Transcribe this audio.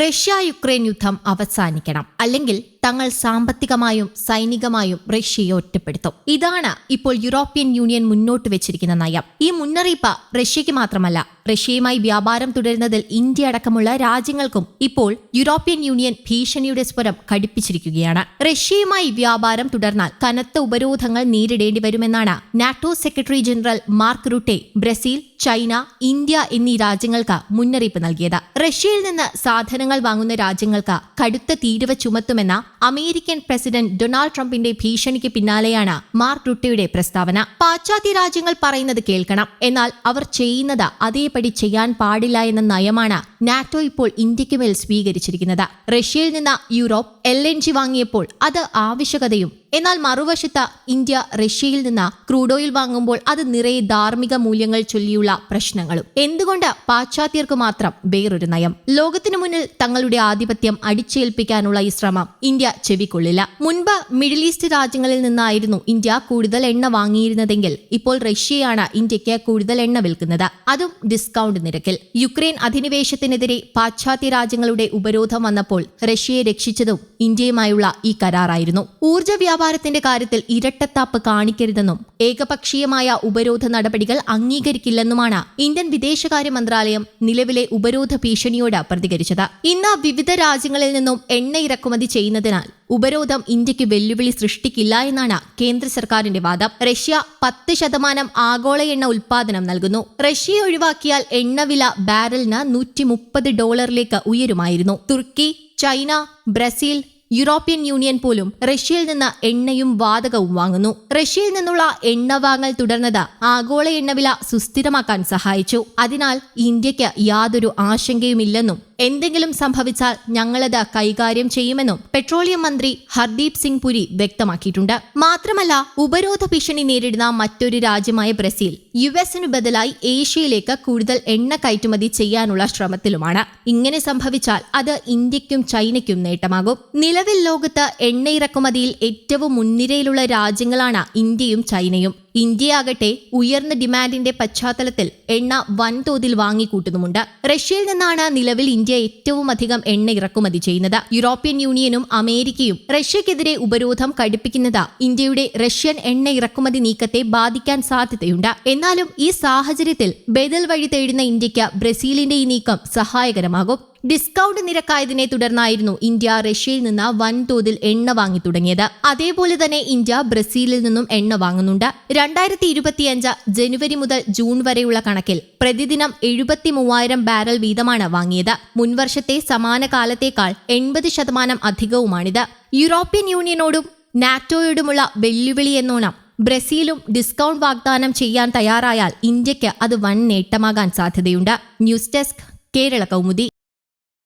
Russia Ukraine യുദ്ധം അവസാനിക്കണം. അല്ലെങ്കിൽ തങ്ങൾ സാമ്പത്തികമായും സൈനികമായും റഷ്യയെ ഒറ്റപ്പെടുത്തും. ഇതാണ് ഇപ്പോൾ യൂറോപ്യൻ യൂണിയൻ മുന്നോട്ട് വെച്ചിരിക്കുന്ന നയം. ഈ മുന്നറിയിപ്പ് റഷ്യയ്ക്ക് മാത്രമല്ല റഷ്യയുമായി വ്യാപാരം തുടരുന്നതിൽ ഇന്ത്യ അടക്കമുള്ള രാജ്യങ്ങൾക്കും ഇപ്പോൾ യൂറോപ്യൻ യൂണിയൻ ഭീഷണിയുടെ സ്വരം ഘടിപ്പിച്ചിരിക്കുകയാണ് റഷ്യയുമായി വ്യാപാരം തുടർന്നാൽ കനത്ത ഉപരോധങ്ങൾ നേരിടേണ്ടി വരുമെന്നാണ് NATO secretary general Mark Rutte Brazil China India എന്നീ രാജ്യങ്ങൾക്ക് മുന്നറിയിപ്പ് നൽകിയത്. റഷ്യയിൽ നിന്ന് സാധനങ്ങൾ വാങ്ങുന്ന രാജ്യങ്ങൾക്ക് കടുത്ത തീരുവ ചുമത്തുമെന്ന അമേരിക്കൻ പ്രസിഡന്റ് ഡൊണാൾഡ് ട്രംപിന്റെ ഭീഷണിക്ക് പിന്നാലെയാണ് മാർക്ക് റുട്ടയുടെ പ്രസ്താവന. പാശ്ചാത്യ രാജ്യങ്ങൾ പറയുന്നത് കേൾക്കണം. എന്നാൽ അവർ ചെയ്യുന്നത് അതേപടി ചെയ്യാൻ പാടില്ല എന്ന നയമാണ് നാറ്റോ ഇപ്പോൾ ഇന്ത്യയ്ക്ക് മേൽ സ്വീകരിച്ചിരിക്കുന്നത്. റഷ്യയിൽ നിന്ന് യൂറോപ്പ് എൽ എൻ ജി വാങ്ങിയപ്പോൾ അത് ആവശ്യകതയും. എന്നാൽ മറുവശത്ത് ഇന്ത്യ റഷ്യയിൽ നിന്ന് ക്രൂഡ് ഓയിൽ വാങ്ങുമ്പോൾ അത് നിറയെ ധാർമ്മിക മൂല്യങ്ങൾ ചൊല്ലിയുള്ള പ്രശ്നങ്ങളും. എന്തുകൊണ്ട് പാശ്ചാത്യർക്ക് മാത്രം വേറൊരു നയം? ലോകത്തിനു മുന്നിൽ തങ്ങളുടെ ആധിപത്യം അടിച്ചേൽപ്പിക്കാനുള്ള ഈ ശ്രമം ഇന്ത്യ ചെവിക്കൊള്ളില്ല. മുൻപ് മിഡിൽ ഈസ്റ്റ് രാജ്യങ്ങളിൽ നിന്നായിരുന്നു ഇന്ത്യ കൂടുതൽ എണ്ണ വാങ്ങിയിരുന്നതെങ്കിൽ ഇപ്പോൾ റഷ്യയാണ് ഇന്ത്യയ്ക്ക് കൂടുതൽ എണ്ണ വിൽക്കുന്നത്. അതും ഡിസ്കൗണ്ട് നിരക്കിൽ. യുക്രൈൻ അധിനിവേശത്തിനെതിരെ പാശ്ചാത്യ രാജ്യങ്ങളുടെ ഉപരോധം വന്നപ്പോൾ റഷ്യയെ രക്ഷിച്ചതും ഇന്ത്യയുമായുള്ള ഈ കരാറായിരുന്നു. ഊർജ വ്യാപാരത്തിന്റെ കാര്യത്തിൽ ഇരട്ടത്താപ്പ് കാണിക്കരുതെന്നും ഏകപക്ഷീയമായ ഉപരോധ നടപടികൾ അംഗീകരിക്കില്ലെന്നുമാണ് ഇന്ത്യൻ വിദേശകാര്യ മന്ത്രാലയം നിലവിലെ ഉപരോധ ഭീഷണിയോട് പ്രതികരിച്ചത്. ഇന്ന് വിവിധ രാജ്യങ്ങളിൽ നിന്നും എണ്ണ ഇറക്കുമതി ചെയ്യുന്നതിനാൽ ഉപരോധം ഇന്ത്യയ്ക്ക് വെല്ലുവിളി സൃഷ്ടിക്കില്ല എന്നാണ് കേന്ദ്ര സർക്കാരിന്റെ വാദം. റഷ്യ പത്ത് ശതമാനം ആഗോള എണ്ണ ഉൽപാദനം നൽകുന്നു. റഷ്യയെ ഒഴിവാക്കിയാൽ എണ്ണവില ബാരലിന് നൂറ്റി മുപ്പത് ഡോളറിലേക്ക് ഉയരുമായിരുന്നു. തുർക്കി ചൈന ബ്രസീൽ യൂറോപ്യൻ യൂണിയൻ പോലും റഷ്യയിൽ നിന്ന് എണ്ണയും വാതകവും വാങ്ങുന്നു. റഷ്യയിൽ നിന്നുള്ള എണ്ണ വാങ്ങൽ തുടർന്നത് ആഗോള എണ്ണവില സുസ്ഥിരമാക്കാൻ സഹായിച്ചു. അതിനാൽ ഇന്ത്യയ്ക്ക് യാതൊരു ആശങ്കയുമില്ലെന്നും എന്തെങ്കിലും സംഭവിച്ചാൽ ഞങ്ങളത് കൈകാര്യം ചെയ്യുമെന്നും പെട്രോളിയം മന്ത്രി ഹർദീപ് സിംഗ് പുരി വ്യക്തമാക്കിയിട്ടുണ്ട്. മാത്രമല്ല ഉപരോധ ഭീഷണി നേരിടുന്ന മറ്റൊരു രാജ്യമായ ബ്രസീൽ യു എസിനു ബദലായി ഏഷ്യയിലേക്ക് കൂടുതൽ എണ്ണ കയറ്റുമതി ചെയ്യാനുള്ള ശ്രമത്തിലുമാണ്. ഇങ്ങനെ സംഭവിച്ചാൽ അത് ഇന്ത്യക്കും ചൈനയ്ക്കും നേട്ടമാകും. നിലവിൽ ലോകത്ത് എണ്ണ ഇറക്കുമതിയിൽ ഏറ്റവും മുൻനിരയിലുള്ള രാജ്യങ്ങളാണ് ഇന്ത്യയും ചൈനയും. ഇന്ത്യയാകട്ടെ ഉയർന്ന ഡിമാൻഡിന്റെ പശ്ചാത്തലത്തിൽ എണ്ണ വൻതോതിൽ വാങ്ങിക്കൂട്ടുന്നുമുണ്ട്. റഷ്യയിൽ നിന്നാണ് നിലവിൽ ഇന്ത്യ ഏറ്റവും അധികം എണ്ണ ഇറക്കുമതി ചെയ്യുന്നത്. യൂറോപ്യൻ യൂണിയനും അമേരിക്കയും റഷ്യക്കെതിരെ ഉപരോധം കടുപ്പിക്കുന്നത് ഇന്ത്യയുടെ റഷ്യൻ എണ്ണ ഇറക്കുമതി നീക്കത്തെ ബാധിക്കാൻ സാധ്യതയുണ്ട്. എന്നാലും ഈ സാഹചര്യത്തിൽ ബദൽ വഴി തേടുന്ന ഇന്ത്യയ്ക്ക് ബ്രസീലിന്റെ ഈ നീക്കം സഹായകരമാകും. ഡിസ്കൗണ്ട് നിരക്കായതിനെ തുടർന്നായിരുന്നു ഇന്ത്യ റഷ്യയിൽ നിന്ന് വൻതോതിൽ എണ്ണ വാങ്ങി തുടങ്ങിയത് അതേപോലെ തന്നെ ഇന്ത്യ ബ്രസീലിൽ നിന്നും എണ്ണ വാങ്ങുന്നുണ്ട്. രണ്ടായിരത്തി ഇരുപത്തിയഞ്ച് ജനുവരി മുതൽ ജൂൺ വരെയുള്ള കണക്കിൽ പ്രതിദിനം എഴുപത്തി മൂവായിരം ബാരൽ വീതമാണ് വാങ്ങിയത്. മുൻവർഷത്തെ സമാന കാലത്തേക്കാൾ എൺപത് ശതമാനം അധികവുമാണിത്. യൂറോപ്യൻ യൂണിയനോടും നാറ്റോയോടുമുള്ള വെല്ലുവിളി എന്നോണം ബ്രസീലും ഡിസ്കൗണ്ട് വാഗ്ദാനം ചെയ്യാൻ തയ്യാറായാൽ ഇന്ത്യയ്ക്ക് അത് വൻ നേട്ടമാകാൻ സാധ്യതയുണ്ട്. News desk Kerala Kaumudi.